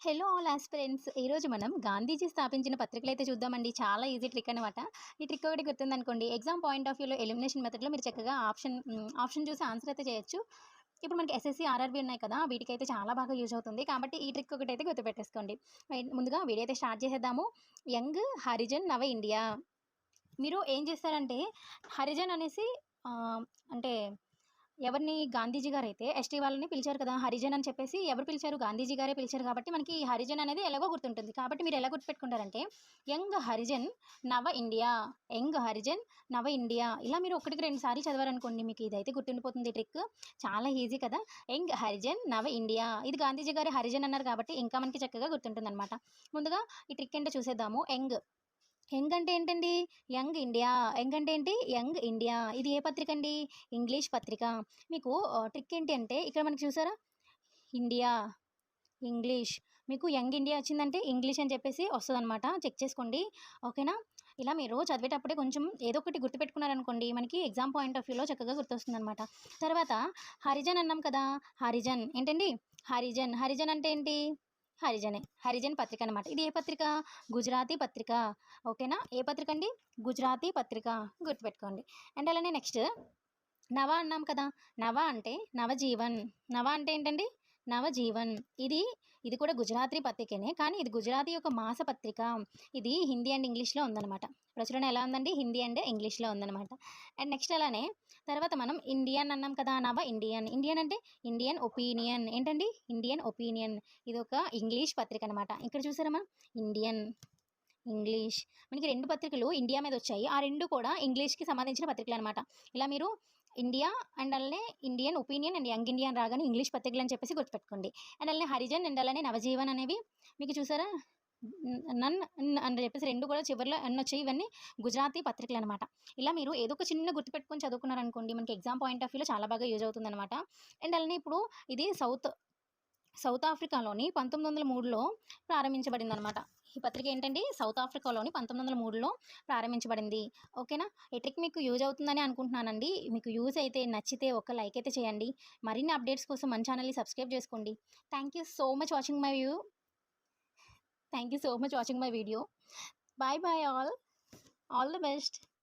Hello all aspirants. ఈరోజు మనం గాంధీజీ స్థాపించిన పత్రికలు అయితే చూద్దామండి. చాలా ఈజీ ట్రిక్ అనమాట ఈ ట్రిక్ ఒకటి గుర్తుందనుకోండి. ఎగ్జామ్ పాయింట్ ఆఫ్ వ్యూలో ఎలిమినేషన్ మెథడ్లో మీరు చక్కగా ఆప్షన్ ఆప్షన్ చూసి ఆన్సర్ అయితే చేయొచ్చు. ఇప్పుడు మనకి ఎస్ఎస్సి ఆర్ఆర్బీ ఉన్నాయి కదా వీటికైతే చాలా బాగా యూజ్ అవుతుంది. కాబట్టి ఈ ట్రిక్ ఒకటి అయితే గుర్తుపెట్టేసుకోండి ముందుగా వీడియో అయితే స్టార్ట్ చేసేద్దాము. యంగ్ హరిజన్ నవ ఇండియా. మీరు ఏం చేస్తారంటే హరిజన్ అనేసి అంటే ఎవరిని గాంధీజీ గారు అయితే ఎస్టీ వాళ్ళని పిలిచారు కదా హరిజన్ అని చెప్పేసి ఎవరు పిలిచారు? గాంధీజీ గారే పిలిచారు కాబట్టి మనకి ఈ హరిజన్ అనేది ఎలాగో గుర్తుంటుంది. కాబట్టి మీరు ఎలా గుర్తుపెట్టుకుంటారంటే యంగ్ హరిజన్ నవ ఇండియా యంగ్ హరిజన్ నవ ఇండియా ఇలా మీరు ఒకటికి రెండు సార్లు చదవారనుకోండి మీకు ఇదైతే గుర్తుండిపోతుంది ట్రిక్. చాలా ఈజీ కదా. యంగ్ హరిజన్ నవ ఇండియా ఇది గాంధీజీ గారి హరిజన్ అన్నారు కాబట్టి ఇంకా మనకి చక్కగా గుర్తుంటుంది అనమాట ముందుగా ఈ ట్రిక్ ఏంటో చూసేద్దాము. యంగ్ యంగ్ అంటే ఏంటండి? Young India. యంగ్ అంటే ఏంటి? Young India. ఇది ఏ పత్రిక అండి? ఇంగ్లీష్ పత్రిక. మీకు ట్రిక్ ఏంటి అంటే ఇక్కడ మనకి చూసారా? ఇండియా. ఇంగ్లీష్. మీకు యంగ్ ఇండియా వచ్చిందంటే ఇంగ్లీష్ అని చెప్పేసి వస్తుంది అనమాట చెక్ చేసుకోండి. ఓకేనా? ఇలా మీరు చదివేటప్పుడే కొంచెం ఏదో ఒకటి గుర్తుపెట్టుకున్నారనుకోండి మనకి ఎగ్జామ్ పాయింట్ ఆఫ్ వ్యూలో చక్కగా గుర్తొస్తుంది అనమాట తర్వాత హరిజన్ అన్నాం కదా? హరిజన్. ఏంటండి? హరిజన్. హరిజన్ అంటే ఏంటి? హరిజనే హరిజన్ పత్రిక అనమాట ఇది ఏ పత్రిక? గుజరాతీ పత్రిక. ఓకేనా? ఏ పత్రిక అండి? గుజరాతీ పత్రిక. గుర్తుపెట్టుకోండి. అండ్ అలానే నెక్స్ట్ నవ అన్నాం కదా. నవ అంటే నవజీవన్. నవ అంటే ఏంటండి? నవజీవన్. ఇది ఇది కూడా గుజరాతీ పత్రికనే కానీ ఇది గుజరాతీ యొక్క మాస పత్రిక ఇది హిందీ అండ్ ఇంగ్లీష్లో ఉందన్నమాట. ప్రచురణ ఎలా ఉందండి? హిందీ అండ్ ఇంగ్లీష్లో ఉందన్నమాట. అండ్ నెక్స్ట్ అలానే తర్వాత మనం ఇండియన్ అన్నాం కదా నవ ఇండియన్. ఇండియన్ అంటే ఇండియన్ ఒపీనియన్. ఏంటండి? Indian opinion. ఇది ఒక ఇంగ్లీష్ పత్రిక అనమాట ఇక్కడ చూసారమ్మా? Indian English. మనకి రెండు పత్రికలు ఇండియా మీద వచ్చాయి. ఆ రెండు కూడా ఇంగ్లీష్కి సంబంధించిన పత్రికలు అనమాట ఇలా మీరు ఇండియా అండ్ అలానే Indian opinion and young Indian రాగానే ఇంగ్లీష్ పత్రికలు అని చెప్పేసి గుర్తుపెట్టుకోండి. అండ్ అలానే హరిజన్ అండ్ అలానే నవజీవన్ అనేవి మీకు చూసారా? నన్ అని చెప్పేసి రెండు కూడా చివరిలో అన్న వచ్చాయి. ఇవన్నీ గుజరాతీ పత్రికలు అనమాట ఇలా మీరు ఏదో ఒక చిన్న గుర్తుపెట్టుకొని చదువుకున్నారనుకోండి మనకి ఎగ్జామ్ పాయింట్ ఆఫ్ వ్యూలో చాలా బాగా యూజ్ అవుతుంది అనమాట అండ్ అలానే ఇప్పుడు ఇది సౌత్ సౌత్ ఆఫ్రికాలోని పంతొమ్మిది వందల మూడులో ప్రారంభించబడింది అనమాట ఈ పత్రిక ఏంటండి? సౌత్ ఆఫ్రికాలోని పంతొమ్మిది వందల మూడులో ప్రారంభించబడింది. ఓకేనా? ఈ ట్రిక్ మీకు యూజ్ అవుతుందని అనుకుంటున్నానండి. మీకు యూజ్ అయితే నచ్చితే ఒక లైక్ అయితే చేయండి. మరిన్ని అప్డేట్స్ కోసం మన ఛానల్ని సబ్స్క్రైబ్ చేసుకోండి. Thank you so much watching my view thank you so much watching my video bye bye all all the best